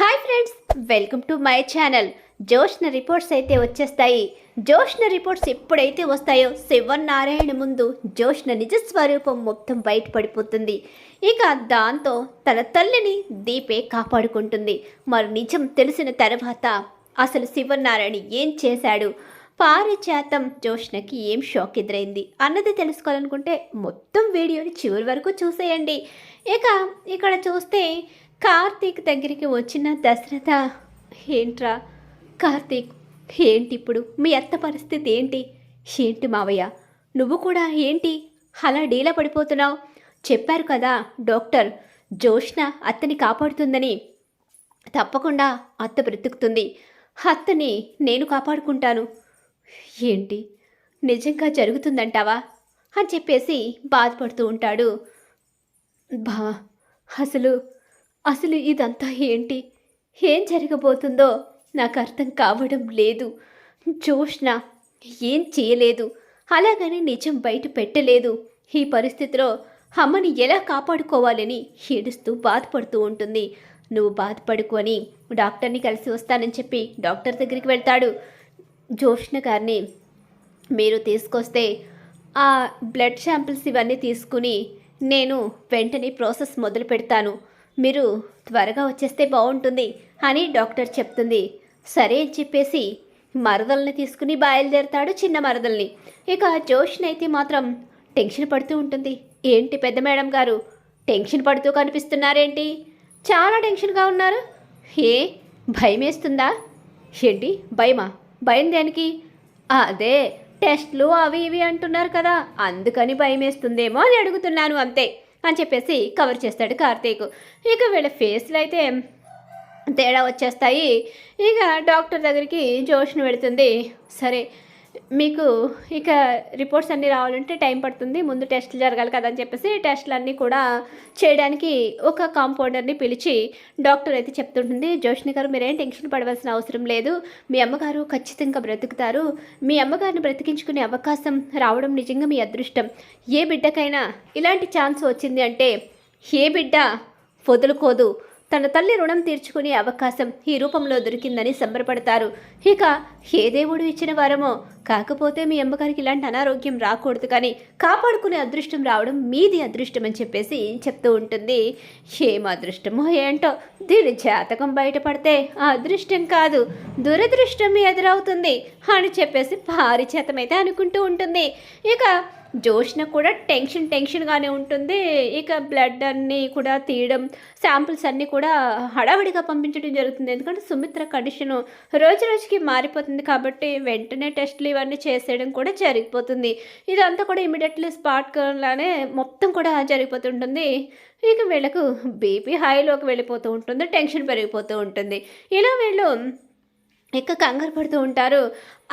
Hi friends welcome to my channel. Joshna reports అయితే వచ్చేస్తాయి. Joshna reports ఎప్పుడైతే వస్తాయో శివనారాయణ ముందు జోష్న నిజ స్వరూపం మొత్తం బయటపడిపోతుంది. ఇక దాంతో తన తల్లిని దీపే కాపాడుకుంటుంది. మరి నిజం తెలిసిన తర్వాత అసలు శివనారాయణ ఏం చేశాడు? పారిచాతం జోష్నకి ఏం షాక్ ఎదురైంది అన్నది తెలుసుకోవాలనుకుంటే మొత్తం వీడియోని చివరి వరకు చూసేయండి. ఇక ఇక్కడ చూస్తే కార్తీక్ దగ్గరికి వచ్చిన దశరథ ఏంట్రా కార్తీక్ ఏంటి ఇప్పుడు మీ అత్త పరిస్థితి ఏంటి? ఏంటి మావయ్య? నువ్వు కూడా ఏంటి? అలా డీలా పడిపోతున్నావు? చెప్పారు కదా డాక్టర్ జోష్న అత్తని కాపాడుతుందని. తప్పకుండా అత్త బ్రతుకుతుంది. అత్తని నేను కాపాడుకుంటాను. ఏంటి? నిజంగా జరుగుతుందంటావా? అని చెప్పేసి బాధపడుతూ ఉంటాడు. బా అసలు అసలు ఇదంతా ఏంటి? ఏం జరగబోతుందో నాకు అర్థం కావడం లేదు. జోష్ణ ఏం చేయలేదు. అలాగని నిజం బయట పెట్టలేదు. ఈ పరిస్థితిలో అమ్మని ఎలా కాపాడుకోవాలని ఏడుస్తూ బాధపడుతూ ఉంటుంది. నువ్వు బాధపడుకు అని డాక్టర్ని కలిసి వస్తానని చెప్పి డాక్టర్ దగ్గరికి వెళ్తాడు. జోష్ణ గారిని మీరు తీసుకొస్తే ఆ బ్లడ్ శాంపిల్స్ ఇవన్నీ తీసుకుని నేను వెంటనే ప్రాసెస్ మొదలు పెడతాను మీరు త్వరగా వచ్చేస్తే బాగుంటుంది అని డాక్టర్ చెప్తుంది. సరే అని చెప్పేసి మరదల్ని తీసుకుని బయలుదేరతాడు చిన్న మరదల్ని. ఇక జోష్ని అయితే మాత్రం టెన్షన్ పడుతూ ఉంటుంది. ఏంటి పెద్ద మేడం గారు? టెన్షన్ పడుతూ కనిపిస్తున్నారేంటి? చాలా టెన్షన్గా ఉన్నారు. ఏ? భయమేస్తుందా? ఏంటి? భయమా? భయం దేనికి? అదే టెస్ట్లు అవి ఇవి అంటున్నారు కదా అందుకని భయం వేస్తుందేమో అని అడుగుతున్నాను అంతే. అని చెప్పేసి కవర్ చేస్తాడు కార్తీక్. ఇక వీళ్ళ ఫేస్లు అయితే తేడా వచ్చేస్తాయి. ఇక డాక్టర్ దగ్గరికి జోషన్ పెడుతుంది. సరే మీకు ఇక రిపోర్ట్స్ అన్నీ రావాలంటే టైం పడుతుంది. ముందు టెస్ట్లు జరగాలి కదా అని చెప్పేసి టెస్ట్లు అన్నీ కూడా చేయడానికి ఒక కాంపౌండర్ని పిలిచి డాక్టర్ అయితే చెప్తుంటుంది. జోష్ని గారు మీరేం టెన్షన్ పడవలసిన అవసరం లేదు. మీ అమ్మగారు ఖచ్చితంగా బ్రతుకుతారు. మీ అమ్మగారిని బ్రతికించుకునే అవకాశం రావడం నిజంగా మీ అదృష్టం. ఏ బిడ్డకైనా ఇలాంటి ఛాన్స్ వచ్చింది అంటే ఏ బిడ్డ వదులుకోదు. తన తల్లి రుణం తీర్చుకునే అవకాశం ఈ రూపంలో దొరికిందని సంబరపడతారు. ఇక ఏ దేవుడు ఇచ్చిన వారమో? కాకపోతే మీ అమ్మగారికి ఇలాంటి అనారోగ్యం రాకూడదు కానీ కాపాడుకునే అదృష్టం రావడం మీది అదృష్టం అని చెప్పేసి చెప్తూ ఉంటుంది. ఏం అదృష్టమో ఏంటో? దీని జాతకం బయటపడితే ఆ అదృష్టం కాదు దురదృష్టం ఎదురవుతుంది అని చెప్పేసి భారీ చేతమైతే అనుకుంటూ ఉంటుంది. ఇక జోష్న కూడా టెన్షన్ టెన్షన్గానే ఉంటుంది. ఇక బ్లడ్ అన్నీ కూడా తీయడం శాంపిల్స్ అన్నీ కూడా హడావిడిగా పంపించడం జరుగుతుంది. ఎందుకంటే సుమిత్ర కండిషన్ రోజు రోజుకి మారిపోతుంది కాబట్టి వెంటనే టెస్ట్లు ఇవన్నీ చేసేయడం కూడా జరిగిపోతుంది. ఇదంతా కూడా ఇమీడియట్లీ స్పాట్ లానే మొత్తం కూడా జరిగిపోతుంటుంది ఇక వీళ్ళకు బీపీ హైలోకి వెళ్ళిపోతూ ఉంటుంది టెన్షన్ పెరిగిపోతూ ఉంటుంది. ఇలా వీళ్ళు ఇక కంగారు పడుతూ ఉంటారు.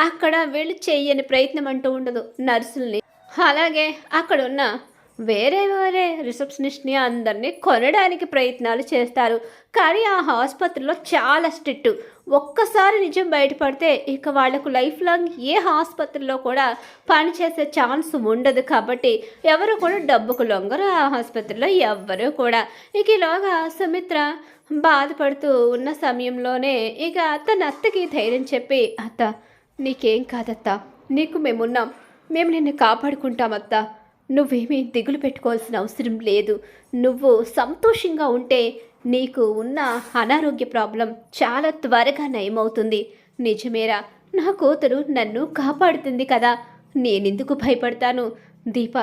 అక్కడ వీళ్ళు చెయ్యని ప్రయత్నం అంటూ ఉండదు నర్సుల్ని. అలాగే అక్కడ ఉన్న వేరే వేరే రిసెప్షనిస్ట్ని అందరినీ కొనడానికి ప్రయత్నాలు చేస్తారు. కానీ ఆ ఆసుపత్రిలో చాలా స్ట్రిక్ట్. ఒక్కసారి నిజం బయటపడితే ఇక వాళ్ళకు లైఫ్ లాంగ్ ఏ ఆసుపత్రిలో కూడా పనిచేసే ఛాన్స్ ఉండదు కాబట్టి ఎవరు కూడా డబ్బుకు లొంగరు ఆ ఆసుపత్రిలో ఎవ్వరూ కూడా. ఇక ఈలోగా సుమిత్ర బాధపడుతూ ఉన్న సమయంలోనే ఇక అత్త అత్తకి ధైర్యం చెప్పి అత్త నీకేం కాదత్త? నీకు మేమున్నాం. మేము నిన్ను కాపాడుకుంటామత్తా నువ్వేమీ దిగులు పెట్టుకోవాల్సిన అవసరం లేదు. నువ్వు సంతోషంగా ఉంటే నీకు ఉన్న అనారోగ్య ప్రాబ్లం చాలా త్వరగా నయమవుతుంది. నిజమేరా నా కూతురు నన్ను కాపాడుతుంది కదా. నేనెందుకు భయపడతాను? దీప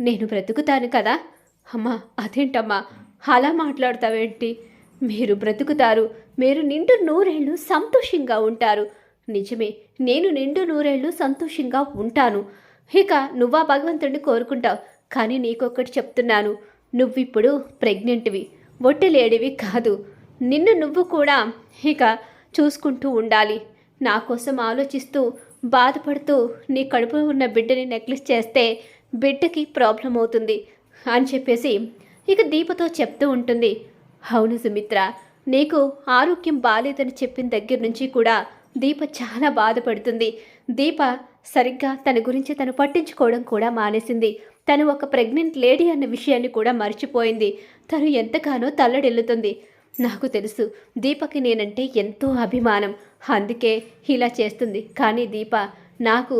నేను బ్రతుకుతాను కదా? అమ్మా అదేంటమ్మా? అలా మాట్లాడతావేంటి? మీరు బ్రతుకుతారు. మీరు నిండు నూరేళ్ళు సంతోషంగా ఉంటారు. నిజమే నేను నిండు నూరేళ్ళు సంతోషంగా ఉంటాను. ఇక నువ్వా భగవంతుడిని కోరుకుంటావు. కానీ నీకొక్కటి చెప్తున్నాను. నువ్విప్పుడు ప్రెగ్నెంట్వి. లేడివి కాదు. నిన్ను నువ్వు కూడా ఇక చూసుకుంటూ ఉండాలి. నా కోసం ఆలోచిస్తూ బాధపడుతూ నీ కడుపులో ఉన్న బిడ్డని నెక్లెస్ చేస్తే బిడ్డకి ప్రాబ్లం అవుతుంది అని చెప్పేసి ఇక దీపతో చెప్తూ ఉంటుంది. అవును సుమిత్ర నీకు ఆరోగ్యం బాలేదని చెప్పిన దగ్గర నుంచి కూడా దీప చాలా బాధపడుతుంది. దీప సరిగ్గా తన గురించి తను పట్టించుకోవడం కూడా మానేసింది. తను ఒక ప్రెగ్నెంట్ లేడీ అన్న విషయాన్ని కూడా మర్చిపోయింది. తను ఎంతగానో తల్లడిల్లుతుంది. నాకు తెలుసు దీపకి నేనంటే ఎంతో అభిమానం. అందుకే ఇలా చేస్తుంది. కానీ దీప నాకు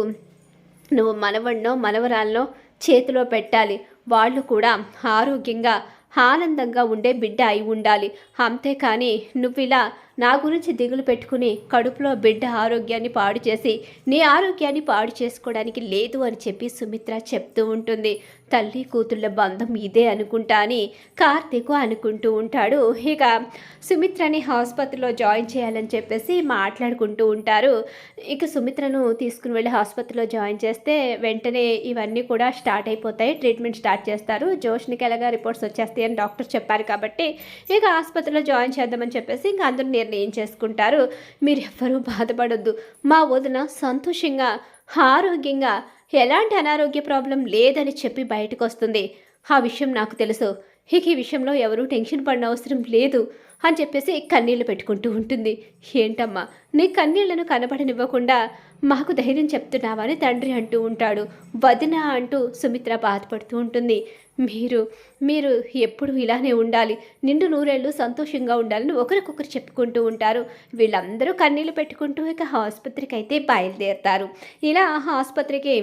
నువ్వు మనవడినో మనవరాలనో చేతిలో పెట్టాలి. వాళ్ళు కూడా ఆరోగ్యంగా ఆనందంగా ఉండే బిడ్డ అయి ఉండాలి. అంతేకాని నువ్వు ఇలా నా గురించి దిగులు పెట్టుకుని కడుపులో బిడ్డ ఆరోగ్యాన్ని పాడు చేసి నీ ఆరోగ్యాన్ని పాడు చేసుకోవడానికి లేదు అని చెప్పి సుమిత్ర చెప్తూ ఉంటుంది. తల్లి కూతుళ్ళ బంధం ఇదే అనుకుంటా అని కార్తీకు అనుకుంటూ ఉంటాడు. ఇక సుమిత్రని ఆసుపత్రిలో జాయిన్ చేయాలని చెప్పేసి మాట్లాడుకుంటూ ఉంటారు. ఇక సుమిత్రను తీసుకుని వెళ్ళి ఆసుపత్రిలో జాయిన్ చేస్తే వెంటనే ఇవన్నీ కూడా స్టార్ట్ అయిపోతాయి. ట్రీట్మెంట్ స్టార్ట్ చేస్తారు. జోష్నికి ఎలాగా రిపోర్ట్స్ వచ్చేస్తాయి అని డాక్టర్ చెప్పారు కాబట్టి ఇక ఆసుపత్రిలో జాయిన్ చేద్దామని చెప్పేసి ఇంకా అందరూ నిర్ణయం చేసుకుంటారు? మీరెవ్వరూ బాధపడొద్దు. మా వదిన సంతోషంగా ఆరోగ్యంగా ఎలాంటి అనారోగ్య ప్రాబ్లం లేదని చెప్పి బయటకు వస్తుంది ఆ విషయం నాకు తెలుసు. ఇక ఈ విషయంలో ఎవరూ టెన్షన్ పడిన అవసరం లేదు అని చెప్పేసి కన్నీళ్ళు పెట్టుకుంటూ ఉంటుంది. ఏంటమ్మా? నీ కన్నీళ్ళను కనబడనివ్వకుండా మాకు ధైర్యం చెప్తున్నావా అని తండ్రి అంటూ ఉంటాడు. వదిన అంటూ సుమిత్ర బాధపడుతూ ఉంటుంది. మీరు మీరు ఎప్పుడు ఇలానే ఉండాలి. నిండు నూరేళ్ళు సంతోషంగా ఉండాలని ఒకరికొకరు చెప్పుకుంటూ ఉంటారు. వీళ్ళందరూ కన్నీళ్ళు పెట్టుకుంటూ ఇక ఆసుపత్రికి అయితే బయలుదేరుతారు. ఇలా ఆసుపత్రికి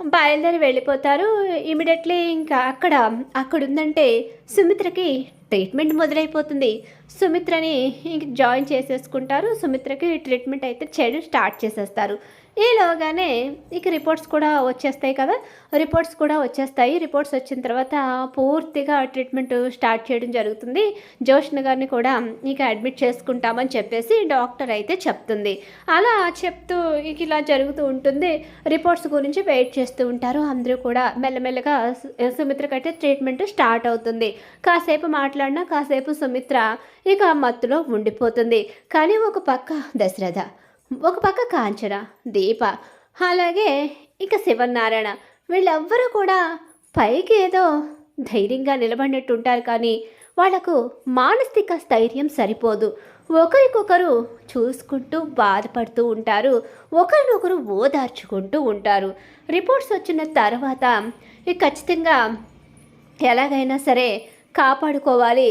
బయలుదేరి వెళ్ళిపోతారు. ఇమీడియట్లీ ఇంకా అక్కడ అక్కడ ఉందంటే సుమిత్రకి ట్రీట్మెంట్ మొదలైపోతుంది. సుమిత్రని ఇంక జాయిన్ చేసేసుకుంటారు. సుమిత్రకి ట్రీట్మెంట్ అయితే చేయడం స్టార్ట్ చేసేస్తారు. ఈలోగానే ఇక రిపోర్ట్స్ కూడా వచ్చేస్తాయి కదా. రిపోర్ట్స్ కూడా వచ్చేస్తాయి. రిపోర్ట్స్ వచ్చిన తర్వాత పూర్తిగా ట్రీట్మెంట్ స్టార్ట్ చేయడం జరుగుతుంది. జోష్ణ గారిని కూడా ఇక అడ్మిట్ చేసుకుంటామని చెప్పేసి డాక్టర్ అయితే చెప్తుంది. అలా చెప్తూ ఇక ఇలా జరుగుతూ ఉంటుంది. రిపోర్ట్స్ గురించి వెయిట్ చేస్తూ ఉంటారు. అందరూ కూడా మెల్లమెల్లగా సుమిత్రకైతే ట్రీట్మెంట్ స్టార్ట్ అవుతుంది. కాసేపు మాట్లాడినా కాసేపు సుమిత్ర ఇక మత్తులో ఉండిపోతుంది. కానీ ఒక పక్క దశరథ ఒక పక్క కాంచన దీప అలాగే ఇక శివనారాయణ. వీళ్ళెవ్వరూ కూడా పైకి ఏదో ధైర్యంగా నిలబడినట్టుంటారు కానీ వాళ్ళకు మానసిక స్థైర్యం సరిపోదు. ఒకరికొకరు చూసుకుంటూ బాధపడుతూ ఉంటారు. ఒకరినొకరు ఓదార్చుకుంటూ ఉంటారు. రిపోర్ట్స్ వచ్చిన తర్వాత ఖచ్చితంగా ఎలాగైనా సరే కాపాడుకోవాలి.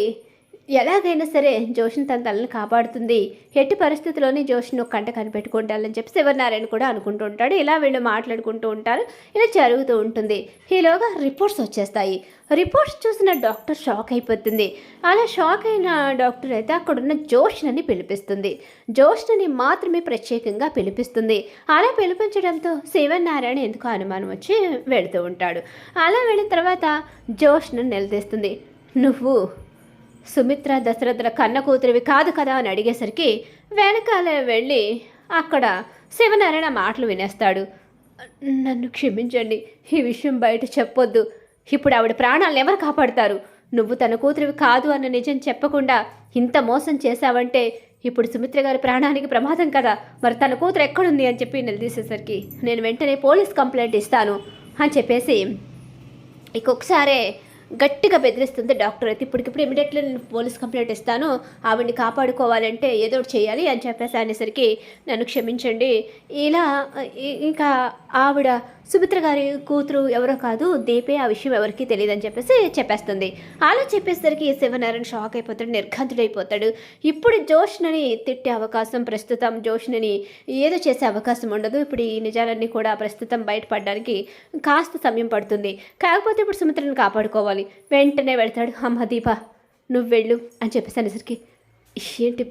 ఎలాగైనా సరే జోష్ని తన తలని కాపాడుతుంది. ఎట్టి పరిస్థితిలోని జోష్ని ఒక కంట కనిపెట్టుకుంటానని చెప్పి శివనారాయణ కూడా అనుకుంటూ ఉంటాడు. ఇలా వీళ్ళు మాట్లాడుకుంటూ ఉంటారు. ఇలా జరుగుతూ ఉంటుంది. ఈలోగా రిపోర్ట్స్ వచ్చేస్తాయి. రిపోర్ట్స్ చూసిన డాక్టర్ షాక్ అయిపోతుంది. అలా షాక్ అయిన డాక్టర్ అయితే అక్కడున్న జోష్నని పిలిపిస్తుంది. జోష్నని మాత్రమే ప్రత్యేకంగా పిలిపిస్తుంది. అలా పిలిపించడంతో శివనారాయణ ఎందుకో అనుమానం వచ్చి వెళుతూ ఉంటాడు. అలా వెళ్ళిన తర్వాత జోష్ను నిలదీస్తుంది. నువ్వు సుమిత్ర దశరథుల కన్న కూతురివి కాదు కదా అని అడిగేసరికి వెనకాల వెళ్ళి అక్కడ శివనారాయణ మాటలు వినేస్తాడు. నన్ను క్షమించండి ఈ విషయం బయట చెప్పొద్దు. ఇప్పుడు ఆవిడ ప్రాణాలను ఎవరు కాపాడుతారు? నువ్వు తన కూతురివి కాదు అన్న నిజం చెప్పకుండా ఇంత మోసం చేశావంటే ఇప్పుడు సుమిత్ర గారి ప్రాణానికి ప్రమాదం కదా. మరి తన కూతురు ఎక్కడుంది అని చెప్పి నిలదీసేసరికి నేను వెంటనే పోలీస్ కంప్లైంట్ ఇస్తాను అని చెప్పేసి ఇంకొకసారే గట్టిగా బెదిరిస్తుంది డాక్టర్. అయితే ఇప్పటికిప్పుడు ఇమీడియట్లీ నేను పోలీస్ కంప్లైంట్ ఇస్తాను. ఆవిడ్ని కాపాడుకోవాలంటే ఏదో ఒకటి చేయాలి అని చెప్పేసి అనేసరికి నన్ను క్షమించండి. ఇలా ఇంకా ఆవిడ సుమిత్ర గారి కూతురు ఎవరో కాదు దీపే ఆ విషయం ఎవరికీ తెలియదని చెప్పేసి చెప్పేస్తుంది. అలా చెప్పేసరికి శివనారాయణ షాక్ అయిపోతాడు నిర్ఘంతుడైపోతాడు ఇప్పుడు జోష్నని తిట్టే అవకాశం ప్రస్తుతం జోష్నని ఏదో చేసే అవకాశం ఉండదు. ఇప్పుడు ఈ నిజాలన్నీ కూడా ప్రస్తుతం బయటపడడానికి కాస్త సమయం పడుతుంది. కాకపోతే ఇప్పుడు సుమిత్రని కాపాడుకోవాలి. వెంటనే వెళ్తాడు అమ్మ దీప నువ్వు వెళ్ళు అని చెప్పేసి అనేసరికి ఏంటి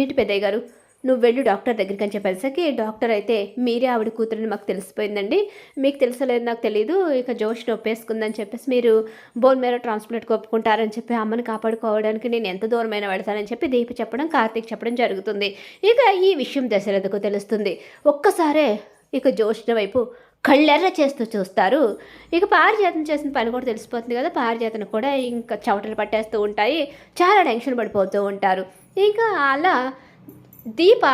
ఏంటి పెద్దయ్య గారు? నువ్వు వెళ్ళు డాక్టర్ దగ్గరికి అని చెప్పేసరికి డాక్టర్ అయితే మీరే ఆవిడ కూతురని మాకు తెలిసిపోయిందండి. మీకు తెలుసలేదు నాకు తెలియదు ఇక జోష్ నొప్పేసుకుందని చెప్పేసి మీరు బోన్ మేర ట్రాన్స్ప్లాంట్ ఒప్పుకుంటారని చెప్పి అమ్మని కాపాడుకోవడానికి నేను ఎంత దూరమైన పెడతానని చెప్పి దీప చెప్పడం కార్తీక్ చెప్పడం జరుగుతుంది. ఇక ఈ విషయం దశరథకు తెలుస్తుంది. ఒక్కసారే ఇక జోష్న వైపు కళ్ళెర్ర చేస్తూ చూస్తారు. ఇక పారిజాతం చేసిన పని కూడా తెలిసిపోతుంది కదా. పారిజాతను కూడా ఇంకా చవటలు పట్టేస్తూ ఉంటాయి. చాలా టెన్షన్ పడిపోతూ ఉంటారు. ఇంకా అలా దీప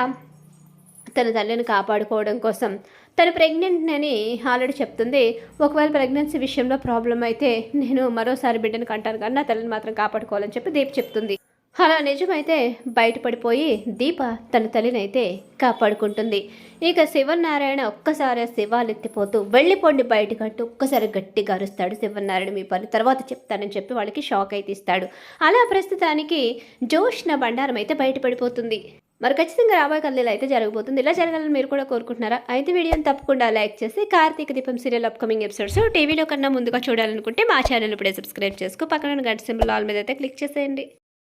తన తల్లిని కాపాడుకోవడం కోసం. తను ప్రెగ్నెంట్ అని ఆల్రెడీ చెప్తుంది. ఒకవేళ ప్రెగ్నెన్సీ విషయంలో ప్రాబ్లం అయితే నేను మరోసారి బిడ్డను కంటాను కానీ నా తల్లిని మాత్రం కాపాడుకోవాలని చెప్పి దీప్ చెప్తుంది. అలా నిజమైతే బయటపడిపోయి దీప తన తల్లినైతే కాపాడుకుంటుంది. ఇక శివనారాయణ ఒక్కసారి శివాలెత్తిపోతూ వెళ్ళిపోండి బయటకంటూ ఒక్కసారి గట్టిగా అరుస్తాడు శివనారాయణ మీ పని తర్వాత చెప్తానని చెప్పి వాళ్ళకి షాక్ అయితే ఇస్తాడు. అలా ప్రస్తుతానికి జోష్న బండారం అయితే బయటపడిపోతుంది. మరి ఖచ్చితంగా రాబోయే కళ్ళు అయితే జరగబోతుంది. ఇలా జరగాలని మీరు కూడా కోరుకుంటున్నారా? అయితే వీడియోని తప్పకుండా లైక్ చేసి కార్తీక దీపం సీరియల్ అప్కమింగ్ ఎపిసోడ్స్ టీవీలో కన్నా ముందుగా చూడాలనుకుంటే మా ఛానల్ ఇప్పుడే సబ్స్క్రైబ్ చేసుకో. పక్కన గంట సింబల్ ఆల్ మీద అయితే క్లిక్ చేసేయండి.